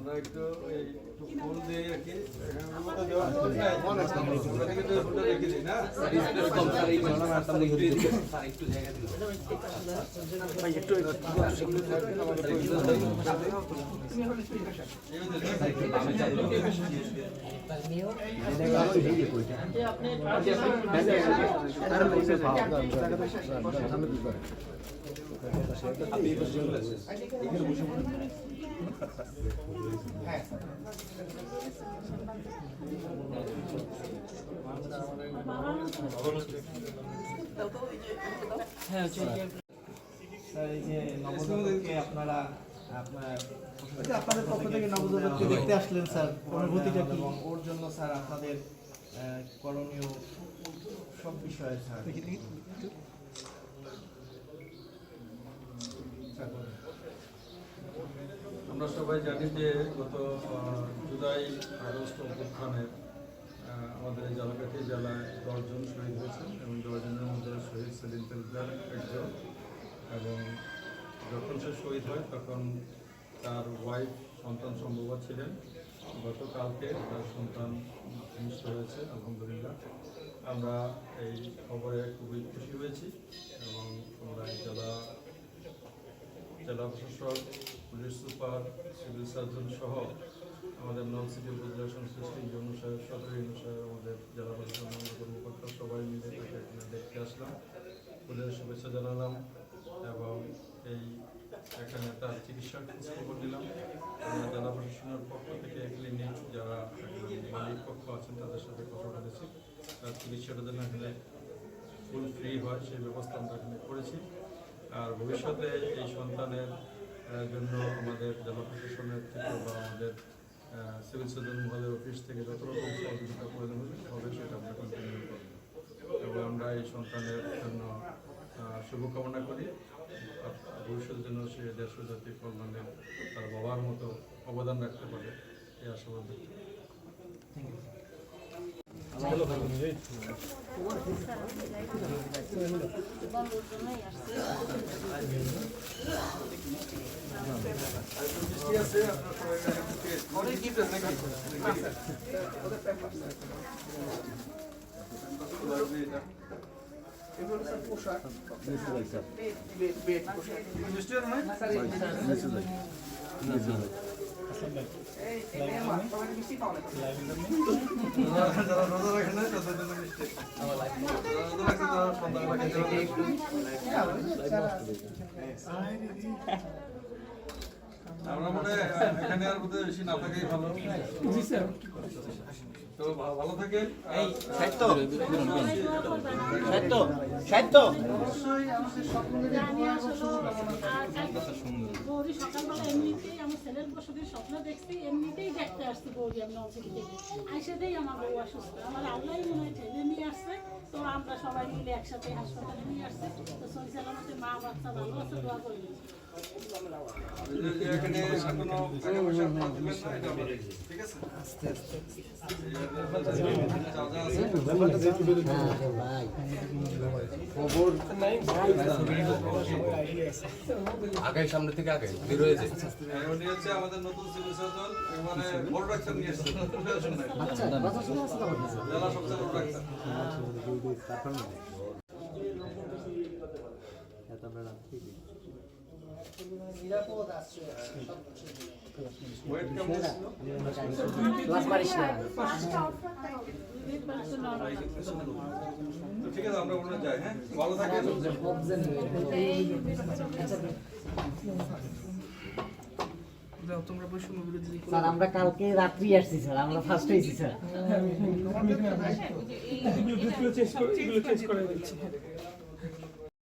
আমরা একটু একটু ফুল দিয়ে কিন্তু ফুলটা রেখে দিই না স্যার, এই যে আপনারা আপনাদের পক্ষ থেকে নবজাতককে দেখতে আসলেন স্যার। অনুভূতিটা কি? এবং ওর জন্য স্যার আপনাদের করণীয় সব বিষয়ে স্যার। আমরা সবাই জানি যে গত জুলাই আগস্ট অভ্যুত্থানে আমাদের এই জালাকাঠি জেলায় দশজন শহীদ হয়েছেন এবং দশজনের মধ্যে শহীদ সেলিম তেলদার একজন এবং যখন সে শহীদ হয়, তখন তার ওয়াইফ সন্তান সম্ভব ছিলেন। গতকালকে তার সন্তান ভূমিষ্ঠ হয়েছে, আলহামদুলিল্লাহ। আমরা এই খবরে খুবই খুশি হয়েছি এবং আমরা জেলা জেলা প্রশাসক, পুলিশ সুপার, সিভিল সার্জন সহ আমাদের নন সিটি উপজেলা সংশ্লিষ্ট ইউনো সাহেব সদর ইউনো সাহেব আমাদের জেলা প্রশাসন আমাদের কর্মকর্তা সবাই মিলে তাকে এখানে দেখতে আসলাম পুলিশের শুভেচ্ছা জানালাম এবং এই এখানে তার চিকিৎসার খোঁজ খবর নিলাম। জেলা প্রশাসনের পক্ষ থেকে ক্লিনিক যারা মালিক পক্ষ আছেন, তাদের সাথে কথা বলেছি। তার চিকিৎসাটা যেন এখানে ফুল ফ্রি হয়, সেই ব্যবস্থা আমরা এখানে করেছি। আর ভবিষ্যতে এই সন্তানের জন্য আমাদের জেলা প্রশাসনের থেকে বা আমাদের সিভিল সার্জন মহোদয় অফিস থেকে যত রকম সহযোগিতা প্রয়োজন হবে, সেটা আমরা কন্টিনিউ করব। এবং আমরা এই সন্তানের জন্য শুভকামনা করি। ভবিষ্যতের জন্য সে দেশ জাতির কল্যাণে তার বাবার মতো অবদান রাখতে পারে, এই আশাবাদ আছে পারে। আমরা মনে হয় এখানে আর বোধহয় বেশি না থাকাই ভালো জি স্যার তো ভালো থাকেন। এই সাহিত্য। সাহিত্য সাহিত্য। অবশ্যই আমাদের সকলের সকালবেলা এমনিতেই আমার ছেলের বসতির স্বপ্ন দেখছি এমনিতেই দেখতে আসছি গৌরী আমি থেকে আইসাতেই আমার বউ অসুস্থ। আমার আল্লাহ মনে হয় ঠেলে নিয়ে আসছে। তো আমরা সবাই মিলে একসাথে হাসপাতালে নিয়ে আসছে। তো সহি সালামতে মা বাচ্চা ভালো আছে দোয়া করে আগে সামনে থেকে আগে বের যায় উনি আমাদের নতুন বড় ডাক্তার নিয়ে এসেছেন জেলা সবচেয়ে দুই পাঁচশো নর্মাল তো ঠিক আছে আমরা ওখানে যাই হ্যাঁ ভালো থাকেন স্যার আমরা কালকে রাত্রি আসছি স্যার আমরা ফার্স্ট হয়েছি স্যার